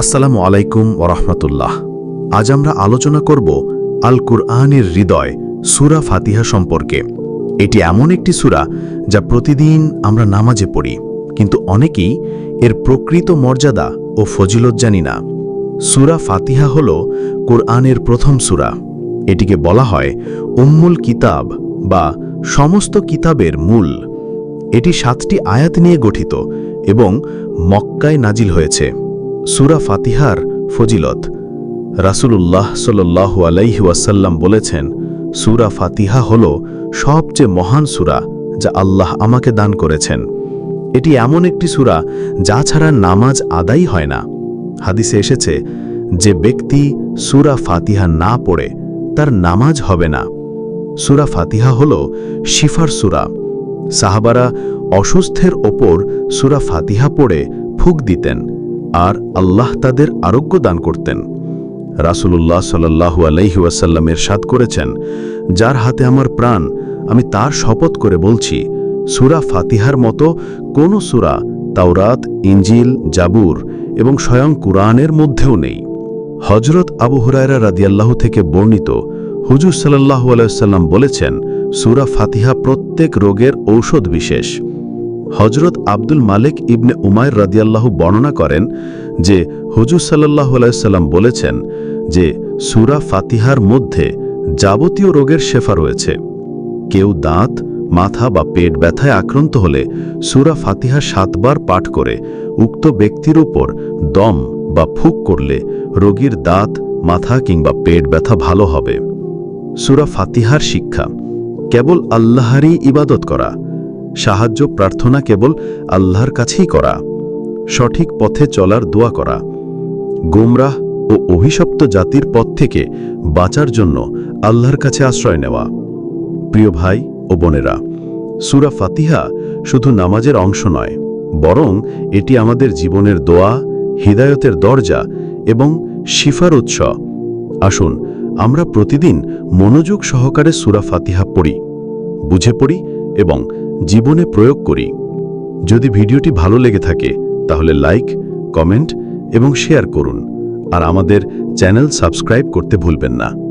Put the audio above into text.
আসসালামু আলাইকুম ওরহমতুল্লাহ আজ আমরা আলোচনা করব আল কুরআনের হৃদয়, সুরা ফাতিহা সম্পর্কে। এটি এমন একটি সুরা যা প্রতিদিন আমরা নামাজে পড়ি, কিন্তু অনেকেই এর প্রকৃত মর্যাদা ও ফজিলত জানি না। সুরা ফাতিহা হল কোরআনের প্রথম সুরা। এটিকে বলা হয় উম্মুল কিতাব বা সমস্ত কিতাবের মূল। এটি সাতটি আয়াত নিয়ে গঠিত এবং মক্কায় নাজিল হয়েছে। সুরা ফাতিহার ফজিলত। রাসূলুল্লাহ সাল্লাল্লাহু আলাইহি ওয়াসাল্লাম বলেছেন, সুরা ফাতিহা হল সবচেয়ে মহান সুরা যা আল্লাহ আমাকে দান করেছেন। এটি এমন একটি সুরা যা ছাড়া নামাজ আদাই হয় না। হাদিসে এসেছে, যে ব্যক্তি সুরা ফাতিহা না পড়ে, তার নামাজ হবে না। সুরা ফাতিহা হল শিফার সুরা। সাহাবারা অসুস্থের ওপর সুরা ফাতিহা পড়ে ফুক দিতেন। আর আল্লাহ তাদের আরোগ্য দান করতেন। রাসূলুল্লাহ সাল্লাহু আলাইহি ওয়াসাল্লামের সাদ করেছেন, যার হাতে আমার প্রাণ, আমি তার শপথ করে বলছি, সুরা ফাতিহার মতো কোনো সুরা তাওরাত ইঞ্জিল জাবুর এবং স্বয়ং কুরআনের মধ্যেও নেই। হজরত আবু হুরায়রা রাদিয়াল্লাহু থেকে বর্ণিত, হুজুর সাল্লাহু আলাইসাল্লাম বলেছেন, সুরা ফাতিহা প্রত্যেক রোগের ঔষধ বিশেষ। হজরত আব্দুল মালিক ইবনে উমায়ের রাদিয়াল্লাহু বর্ণনা করেন যে হুজুর সাল্লাহ আলাইসাল্লাম বলেছেন যে সুরা ফাতিহার মধ্যে যাবতীয় রোগের শেফা রয়েছে। কেউ দাঁত, মাথা বা পেট ব্যথায় আক্রান্ত হলে সুরা ফাতিহা সাতবার পাঠ করে উক্ত ব্যক্তির উপর দম বা ফুক করলে রোগীর দাঁত, মাথা কিংবা পেট ব্যথা ভালো হবে। সুরা ফাতিহার শিক্ষা, কেবল আল্লাহারই ইবাদত করা সাহায্য প্রার্থনা কেবল আল্লাহর কাছেই করা, সঠিক পথে চলার দোয়া করা, গোমরাহ ও অভিশপ্ত জাতির পথ থেকে বাঁচার জন্য আল্লাহর কাছে আশ্রয় নেওয়া। প্রিয় ভাই ও বোনেরা, সুরা ফাতিহা শুধু নামাজের অংশ নয়, বরং এটি আমাদের জীবনের দোয়া, হৃদায়তের দরজা এবং শিফার উৎস। আসুন আমরা প্রতিদিন মনোযোগ সহকারে সুরা ফাতিহা পড়ি, বুঝে পড়ি এবং জীবনে প্রয়োগ করি। যদি ভিডিওটি ভালো লেগে থাকে, তাহলে লাইক, কমেন্ট এবং শেয়ার করুন। আর আমাদের চ্যানেল সাবস্ক্রাইব করতে ভুলবেন না।